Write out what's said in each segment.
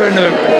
করে নেবেন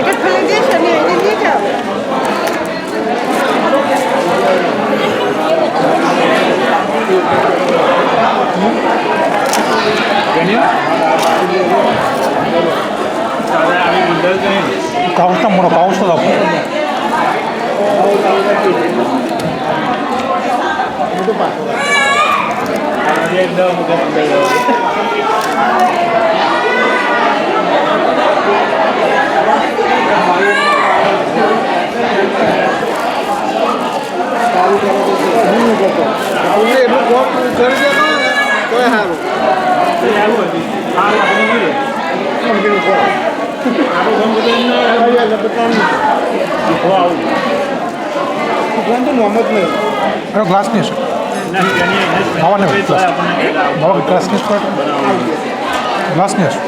এটা ফেলে দিয়ে সামনে এটা দিয়ে যাও কাগজটা মনে কাগজটা দাও একদম গ্লাস নিয়ে এসো বাবা নেবে গ্লাস বাবা গ্লাস নিয়ে এসো গ্লাস নিয়ে এসো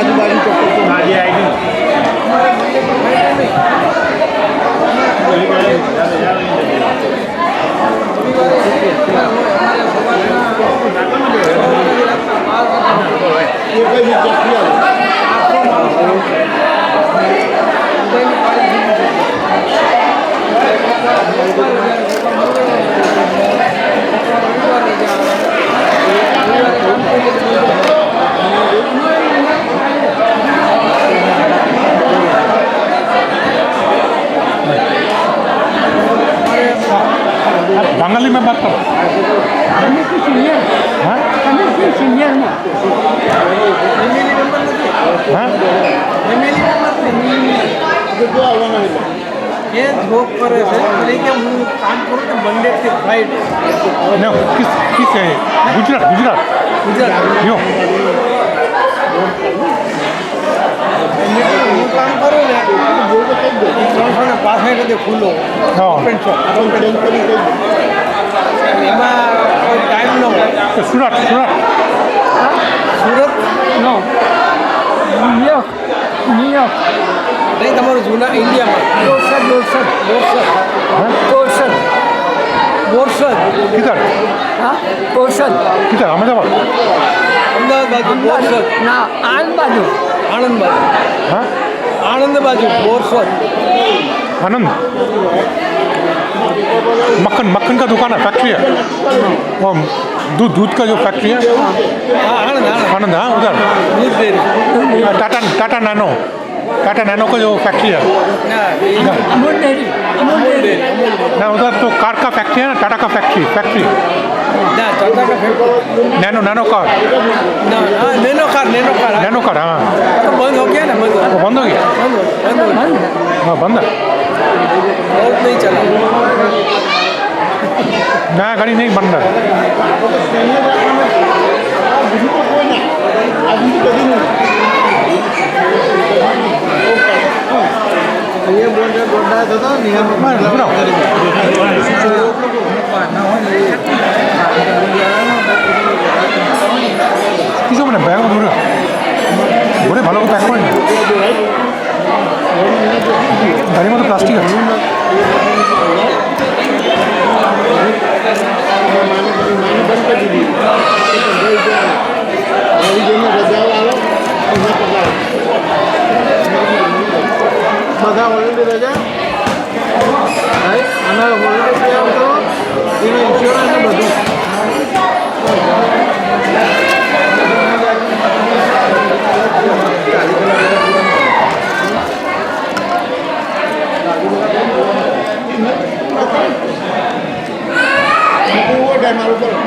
Hadi bari çok એ જોબ કરે છે એટલે કે હું કામ કરું ને મંડે થી ફ્રાઈડે નો કિસ કિસ હે ગુજરાત ગુજરાત ગુજરાત યો હું કામ કરું ને ત્રણસો ને પાસઠ હતી ખુલ્લો એમાં કોઈ ટાઈમ ન હોય સુરત સુરત સુરત નો યો ન્યુયોર્ક નહીં તમારું જૂના ઇન્ડિયામાં બોરસદ બોરસદ બોરસદ બોરસદ બોરસદ હા? બોરસદ અમદાવાદ? અમદાવાદ બાજુ બોરસદ ના આણંદ બાજુ. આણંદ બાજુ. હા? આણંદ બોરસદ આણંદ मक्खन मक्खन का दुकान है फैक्ट्री है और दूध दूध का जो फैक्ट्री है आनंद हाँ उधर टाटा टाटा नानो टाटा नैनो का जो फैक्ट्री है ના એ અમૂલ ડેરી અમૂલ ડેરી ना उधर तो कार का फैक्ट्री है ना टाटा का फैक्ट्री फैक्ट्री ના ટાટા કા ફેક્ટરી नैनो नैनो कार ના હા નેનો કાર નેનો કાર આ नैनो कार हाँ તો બંધ हो गया ना બંધ हो वो बंद हो गया બંધ हो બંધ हो हाँ बंद है बहुत नहीं चला नया गाड़ी नहीं बन रहा है কিছু মানে ব্যাগ ধরে ঘরে ভালো করে প্যাক করেন গাড়ির মতো প্লাস্টিক আছে ওই জন্য બધા હોલિડે રજા ભાઈ આના હોલિડે થયા તો એનો ઇન્સ્યોરન્સ ને બધું મારું કરો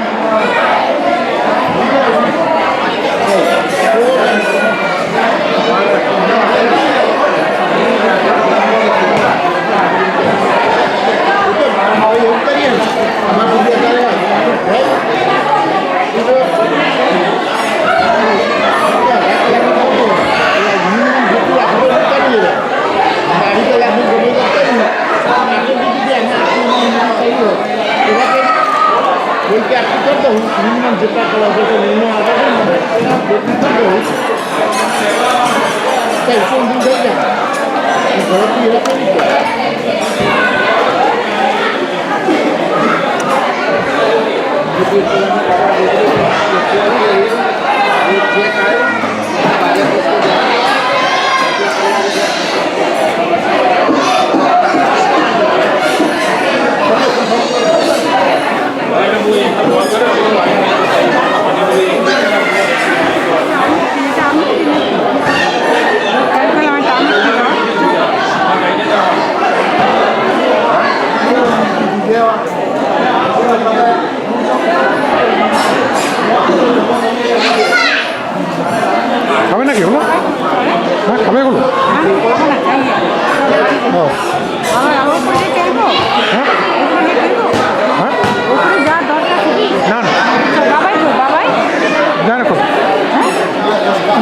cái cái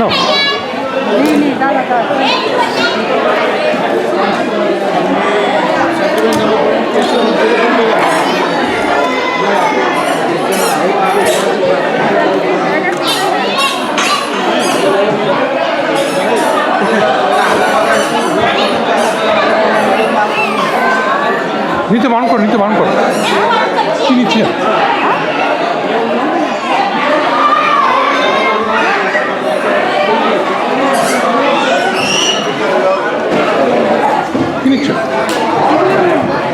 জানো নিতে বারণ করো নিতে বারণ কর। কি নিচ্ছি হচ্ছে